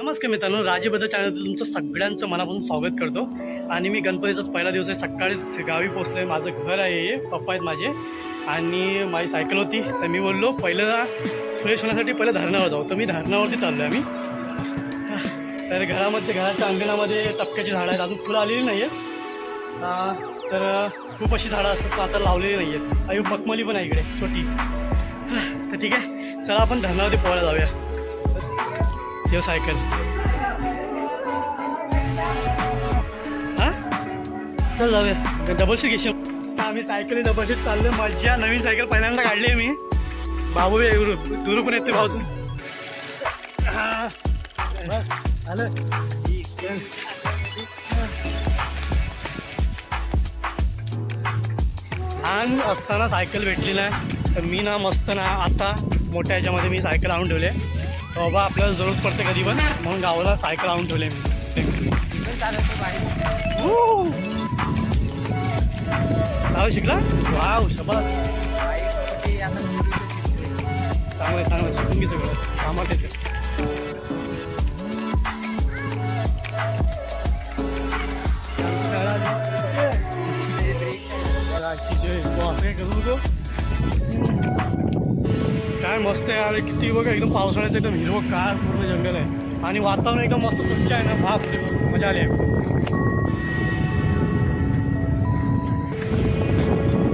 नमस्कार मित्रांनो राजेबद्दल चॅनलवर तुमचं सगळ्यांचं मनापासून स्वागत करतो. आणि मी गणपतीचाच पहिला दिवस आहे. सकाळीच गावी पोचलो आहे माझं घर आहे हे. पप्पा आहेत माझे. आणि माझी सायकल होती. तर मी बोललो पहिलं फ्रेश होण्यासाठी पहिलं धरणावर जाऊ. तर मी धरणावरती चाललो आहे आम्ही. तर घरामध्ये घराच्या अंगणामध्ये टपक्याची झाडं आहेत. अजून फुलं आलेली नाही आहेत तर खूप अशी झाडं असतात. आता लावलेली नाही आहेत आई मखमली पण आहे इकडे. छोटी. तर ठीक आहे. चला आपण धरणावरती पोहायला जाऊया. देव सायकल हां चल जाऊया. डबल सीट घेशील आम्ही सायकली डबल शीट चाललो मज्जा. नवीन सायकल पहिल्यांदा काढली आहे मी. बाबू बी दुरू पण येते भाऊ हा. आलं. लहान असताना सायकल भेटली नाही तर मी ना मस्त ना आता मोठ्या ह्याच्यामध्ये मी सायकल आणून ठेवले बाबा आपल्याला जरूरत पडते कधी पण म्हणून गावाला सायकल आणून ठेवले मी चालू शिकला वाव शबास चांगलं चांगलं शिकून घे सगळं कामात येते काय मस्त आहे अरे किती बघा एकदम पावसाळ्याचं एकदम हिरवं कार पूर्ण जंगल आहे. आणि वातावरण एकदम मस्त स्वच्छ आहे ना. भाप म्हणजे मजा आली आहे.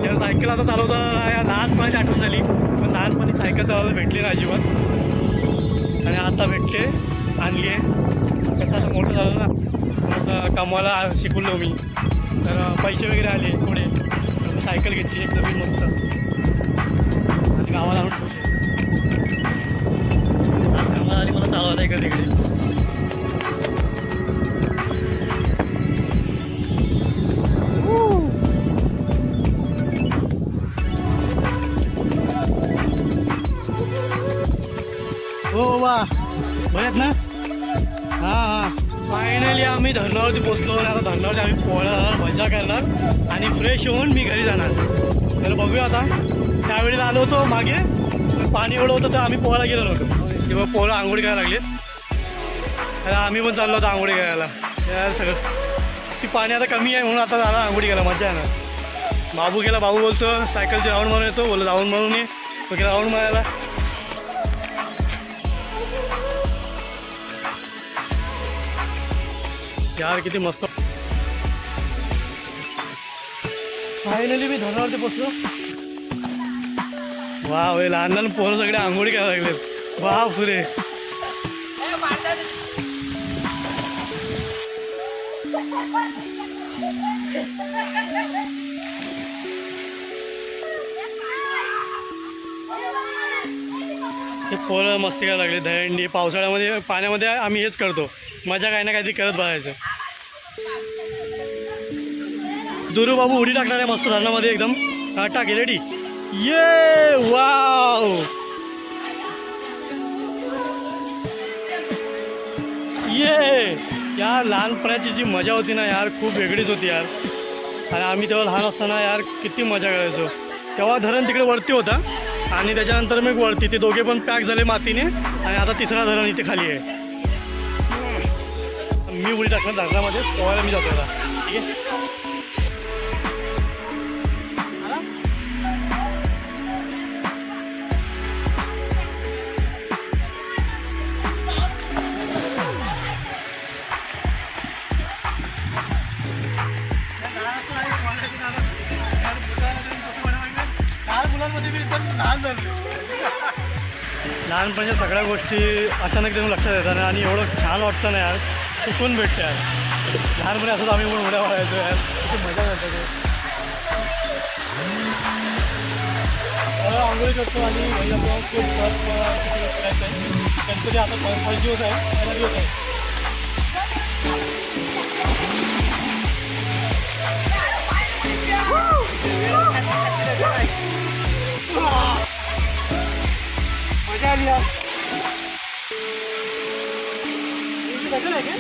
त्या सायकल आता चालवता या लहानपणाची आठवण झाली. पण लहानपणी सायकल चालवायला भेटली ना अजिबात. आणि आता भेटले आणली आहे. कसं आता मोठं झालं ना. मोठं कमवायला शिकवलो मी. तर पैसे वगैरे आले थोडे. सायकल घेतली एक नवीन मस्त. आणि गावाला आणून हो वा ना? हां हां. फायनली आम्ही धरणावरती पोचलो आणि आता धरणावरती आम्ही पोहणार मजा करणार आणि फ्रेश होऊन मी घरी जाणार. तर बघूया आता. त्यावेळेला आलो होतो मागे. पाणी एवढं होतं तर आम्ही पोहायला गेलो होतो. तेव्हा पोळं आंघोळी करायला लागलीत. तर आम्ही पण चाललो होतो आंघोळी करायला. यार सगळं. ती पाणी आता कमी आहे म्हणून आता झाला आंघोळी करायला. मजा येणार. बाबू गेला बाबू बोलतो सायकलचे राऊंड मारून येतो. बोललो राऊंड मारून ये. गेला राऊंड मारायला. यार किती मस्त. फायनली मी धरणावरती पोचलो वा वे लहान लहान पोरं सगळे आंघोळी करायला लागले. वा पुरे. हे पोरं मस्ती करायला लागले. दहंडी पावसाळ्यामध्ये पाण्यामध्ये आम्ही हेच करतो. मजा काही ना काहीतरी करत बघायचं दुरू बाबू उडी टाकणार आहे मस्त धरणामध्ये एकदम. हा टाके रेडी ये वाव. ये. यार लहानपणाची जी मजा होती ना यार खूप वेगळीच होती यार. आणि आम्ही तेव्हा लहान असताना यार किती मजा करायचो. तेव्हा धरण तिकडे वरती होता. आणि त्याच्यानंतर मग वरती ते दोघे पण पॅक झाले मातीने. आणि आता तिसरा धरण इथे खाली आहे. मी उडी टाकणार धरणामध्ये पोहायला मी जातो आता. ठीक आहे? मुलांमध्ये मी लहान लहानपणीच्या सगळ्या गोष्टी अचानक एकदम लक्षात येतात आणि एवढं छान वाटतं ना यार. सुकून भेटतं यार लहानपणी असंच आम्ही पण उड्या मारायचो यार. किती मजा करतो ते. आंघोळी करतो आणि गणपती आता पाच दिवस आहे. पहिला दिवस आहे. मजा आली यार. 거야 이게?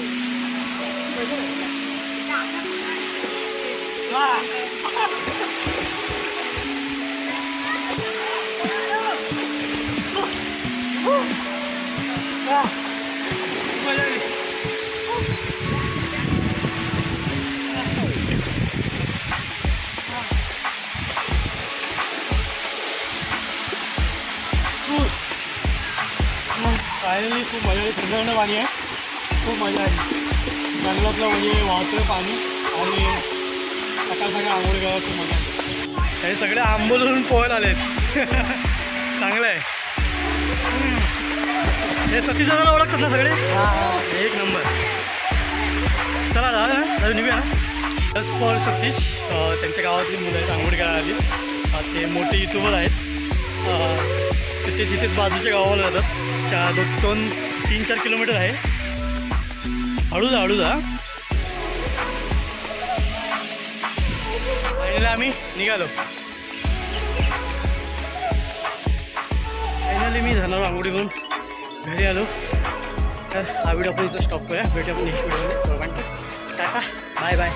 와. 야. 뭐야 이게? फाइनली खूब मजा इतने करने वाली है खूप मजा आली. जंगलातलं म्हणजे वाहतं पाणी आणि सकाळ सकाळ आंघोळ करायला खूप मजा आली. हे सगळे आंबोलून पोहायला आलेत. चांगलं आहे. हे सतीश दादाला ओळखतात ना सगळे? एक नंबर. चला दादा निघूया. Plus for Satish. त्यांच्या गावातली मुलं आहेत आंघोळ करायला आली. ते मोठे युट्यूबर आहेत. अं, ते ते जिथे बाजूच्या गावाला जातात चार दोन दोन तीन चार किलोमीटर आहे. हळू जा हळू जा फायनली आम्ही निघालो. फायनली मी झालो आंघोळी घेऊन घरी आलो. तर हा व्हिडिओ आपण इथं स्टॉप करूया. भेटूया आपण next video tata. Bye bye